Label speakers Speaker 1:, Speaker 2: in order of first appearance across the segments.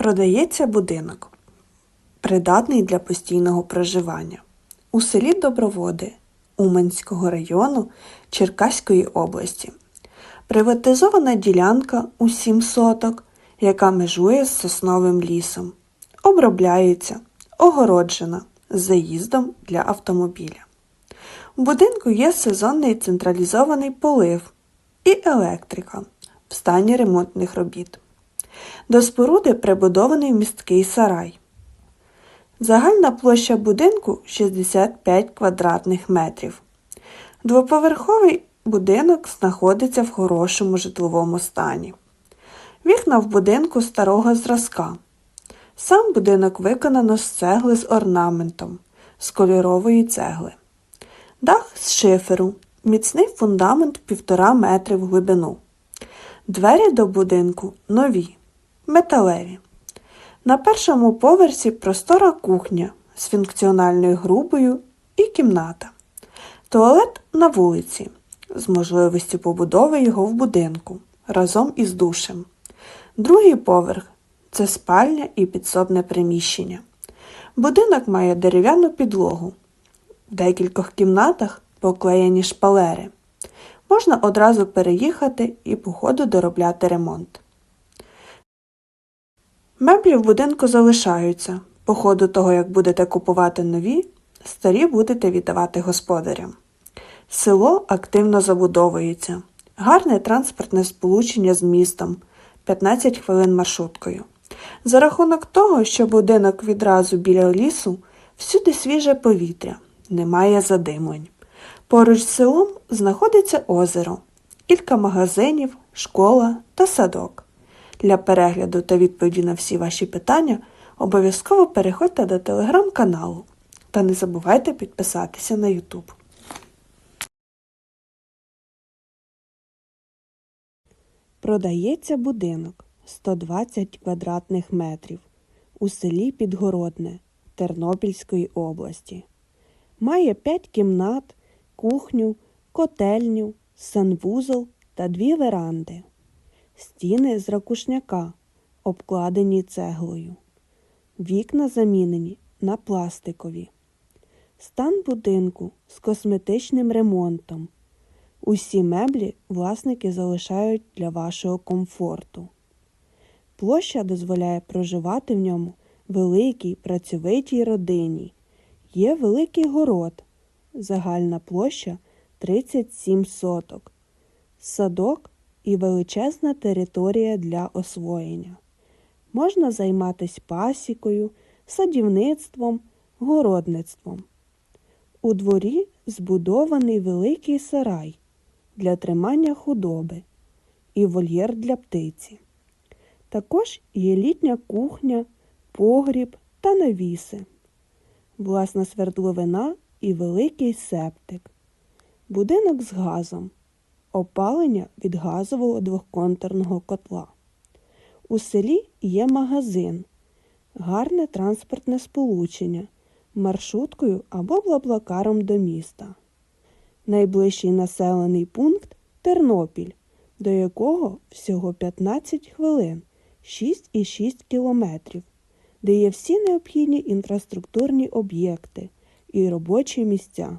Speaker 1: Продається будинок, придатний для постійного проживання у селі Доброводи Уманського району Черкаської області. Приватизована ділянка у 7 соток, яка межує з сосновим лісом, обробляється, огороджена заїздом для автомобіля. У будинку є сезонний централізований полив і електрика в стані ремонтних робіт. До споруди прибудований місткий сарай. Загальна площа будинку 65 квадратних метрів. Двоповерховий будинок знаходиться в хорошому житловому стані. Вікна в будинку старого зразка. Сам будинок виконано з цегли з орнаментом, з кольорової цегли. Дах з шиферу, міцний фундамент 1,5 метри в глибину. Двері до будинку нові, металеві. На першому поверсі простора кухня з функціональною грубою і кімната. Туалет на вулиці з можливістю побудови його в будинку разом із душем. Другий поверх це спальня і підсобне приміщення. Будинок має дерев'яну підлогу. В декількох кімнатах поклеєні шпалери. Можна одразу переїхати і по ходу доробляти ремонт. Меблі в будинку залишаються. По ходу того, як будете купувати нові, старі будете віддавати господарям. Село активно забудовується. Гарне транспортне сполучення з містом 15 хвилин маршруткою. За рахунок того, що будинок відразу біля лісу, всюди свіже повітря, немає задимлень. Поруч з селом знаходиться озеро, кілька магазинів, школа та садок. Для перегляду та відповіді на всі ваші питання обов'язково переходьте до телеграм-каналу та не забувайте підписатися на YouTube. Продається будинок 120 квадратних метрів у селі Підгородне Тернопільської області. Має 5 кімнат, кухню, котельню, санвузол та дві веранди. Стіни з ракушняка, обкладені цеглою. Вікна замінені на пластикові. Стан будинку з косметичним ремонтом. Усі меблі власники залишають для вашого комфорту. Площа дозволяє проживати в ньому великій працьовитій родині. Є великий город. Загальна площа 37 соток. Садок і величезна територія для освоєння. Можна займатися пасікою, садівництвом, городництвом. У дворі збудований великий сарай для тримання худоби і вольєр для птиці. Також є літня кухня, погріб та навіси, власна свердловина і великий септик, будинок з газом, опалення від газового двохконтурного котла. У селі є магазин, гарне транспортне сполучення маршруткою або блаблакаром до міста. Найближчий населений пункт Тернопіль, до якого всього 15 хвилин 6,6 кілометрів, де є всі необхідні інфраструктурні об'єкти і робочі місця.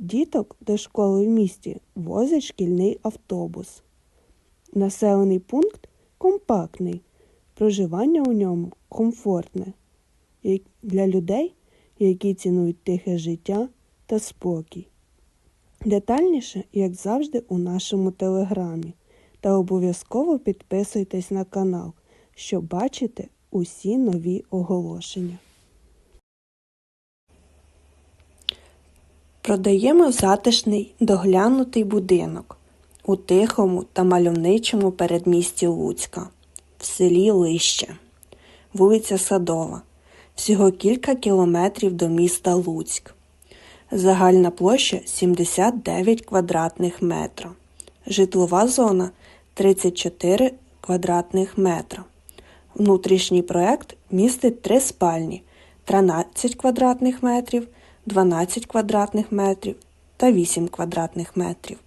Speaker 1: Діток до школи в місті возить шкільний автобус. Населений пункт компактний, проживання у ньому комфортне для людей, які цінують тихе життя та спокій. Детальніше, як завжди, у нашому телеграмі. Та обов'язково підписуйтесь на канал, щоб бачити усі нові оголошення. Продаємо затишний доглянутий будинок у тихому та мальовничому передмісті Луцька, в селі Лище, вулиця Садова, всього кілька кілометрів до міста Луцьк. Загальна площа 79 квадратних метра. Житлова зона 34 квадратних метра. Внутрішній проект містить три спальні 13 квадратних метрів, 12 квадратних метрів та 8 квадратних метрів.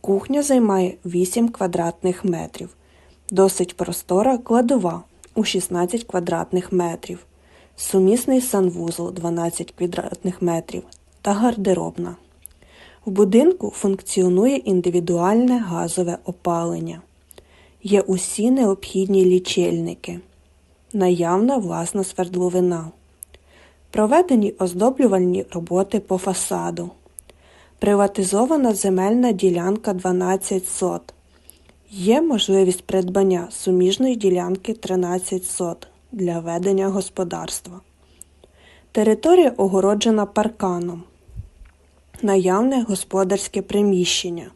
Speaker 1: Кухня займає 8 квадратних метрів. Досить простора кладова у 16 квадратних метрів, сумісний санвузол 12 квадратних метрів та гардеробна. В будинку функціонує індивідуальне газове опалення. Є усі необхідні лічильники, наявна власна свердловина, проведені оздоблювальні роботи по фасаду, приватизована земельна ділянка 12 сот. Є можливість придбання суміжної ділянки 13 сот для ведення господарства. Територія огороджена парканом. Наявне господарське приміщення.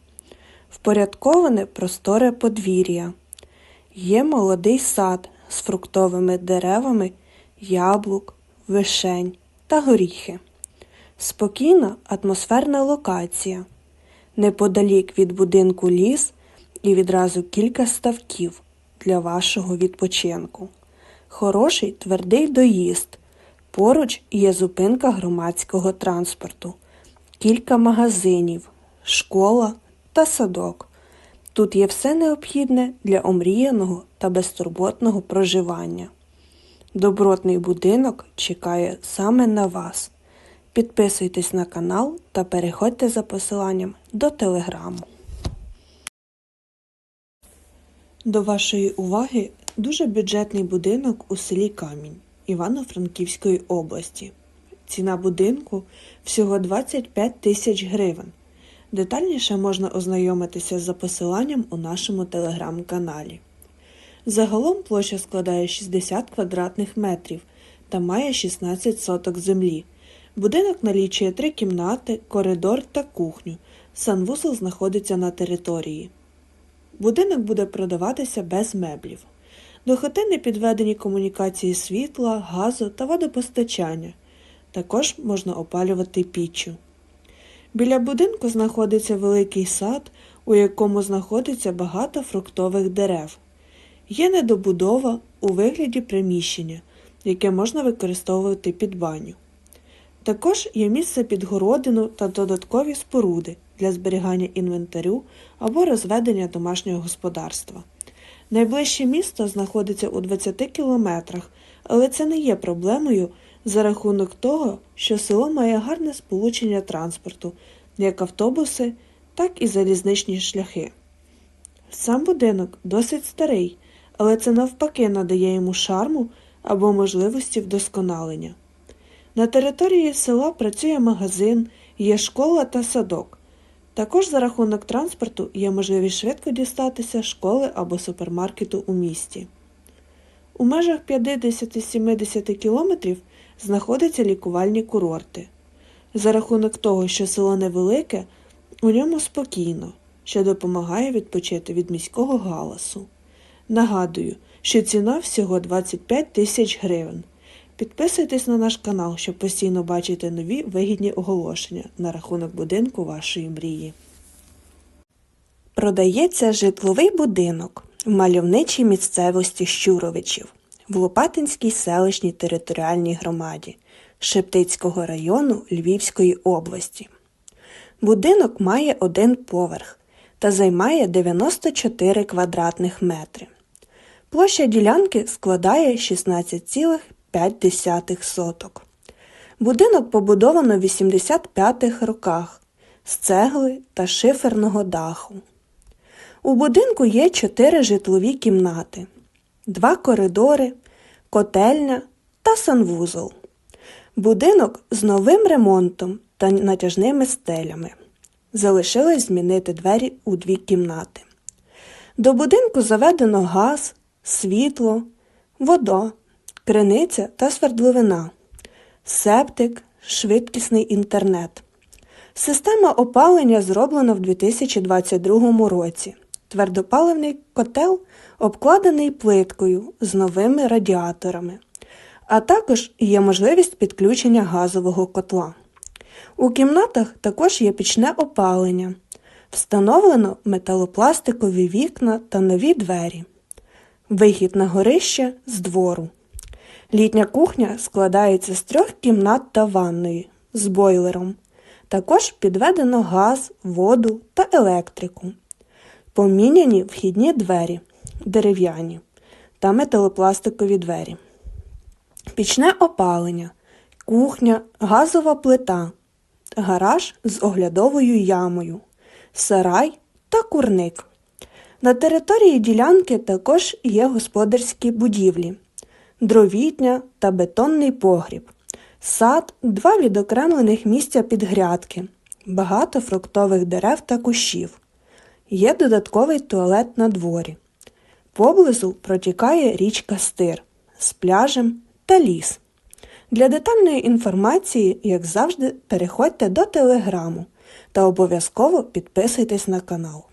Speaker 1: Впорядковане просторе подвір'я. Є молодий сад з фруктовими деревами, яблук, вишень та горіхи. Спокійна атмосферна локація. Неподалік від будинку ліс і відразу кілька ставків для вашого відпочинку. Хороший твердий доїзд. Поруч є зупинка громадського транспорту, кілька магазинів, школа та садок. Тут є все необхідне для омріяного та безтурботного проживання. Добротний будинок чекає саме на вас. Підписуйтесь на канал та переходьте за посиланням до телеграму. До вашої уваги дуже бюджетний будинок у селі Камінь Івано-Франківської області. Ціна будинку всього 25 тисяч гривень. Детальніше можна ознайомитися за посиланням у нашому телеграм-каналі. Загалом площа складає 60 квадратних метрів та має 16 соток землі. Будинок налічує три кімнати, коридор та кухню. Санвузол знаходиться на території. Будинок буде продаватися без меблів. До хати не підведені комунікації світла, газу та водопостачання. Також можна опалювати піччю. Біля будинку знаходиться великий сад, у якому знаходиться багато фруктових дерев. Є недобудова у вигляді приміщення, яке можна використовувати під баню. Також є місце під городину та додаткові споруди для зберігання інвентарю або розведення домашнього господарства. Найближче місто знаходиться у 20 кілометрах, але це не є проблемою за рахунок того, що село має гарне сполучення транспорту, як автобуси, так і залізничні шляхи. Сам будинок досить старий, але це навпаки надає йому шарму або можливості вдосконалення. На території села працює магазин, є школа та садок. Також за рахунок транспорту є можливість швидко дістатися школи або супермаркету у місті. У межах 50-70 кілометрів знаходяться лікувальні курорти. За рахунок того, що село невелике, у ньому спокійно, що допомагає відпочити від міського галасу. Нагадую, що ціна всього 25 тисяч гривень. Підписуйтесь на наш канал, щоб постійно бачити нові вигідні оголошення на рахунок будинку вашої мрії. Продається житловий будинок в мальовничій місцевості Щуровичів в Лопатинській селищній територіальній громаді Шептицького району Львівської області. Будинок має один поверх та займає 94 квадратних метри. Площа ділянки складає 16,5 соток. Будинок побудовано в 85-х роках з цегли та шиферного даху. У будинку є чотири житлові кімнати, два коридори, котельня та санвузол. Будинок з новим ремонтом та натяжними стелями. Залишилось змінити двері у дві кімнати. До будинку заведено газ, світло, вода, криниця та свердловина, септик, швидкісний інтернет. Система опалення зроблена в 2022 році. Твердопаливний котел обкладений плиткою з новими радіаторами, а також є можливість підключення газового котла. У кімнатах також є пічне опалення. Встановлено металопластикові вікна та нові двері. Вихід на горище з двору. Літня кухня складається з трьох кімнат та ванної з бойлером. Також підведено газ, воду та електрику. Поміняні вхідні двері дерев'яні та металопластикові двері. Пічне опалення, кухня, газова плита, гараж з оглядовою ямою, сарай та курник. На території ділянки також є господарські будівлі, дровітня та бетонний погріб, сад, два відокремлених місця під грядки, багато фруктових дерев та кущів. Є додатковий туалет на дворі. Поблизу протікає річка Стир з пляжем та ліс. Для детальної інформації, як завжди, переходьте до телеграму та обов'язково підписуйтесь на канал.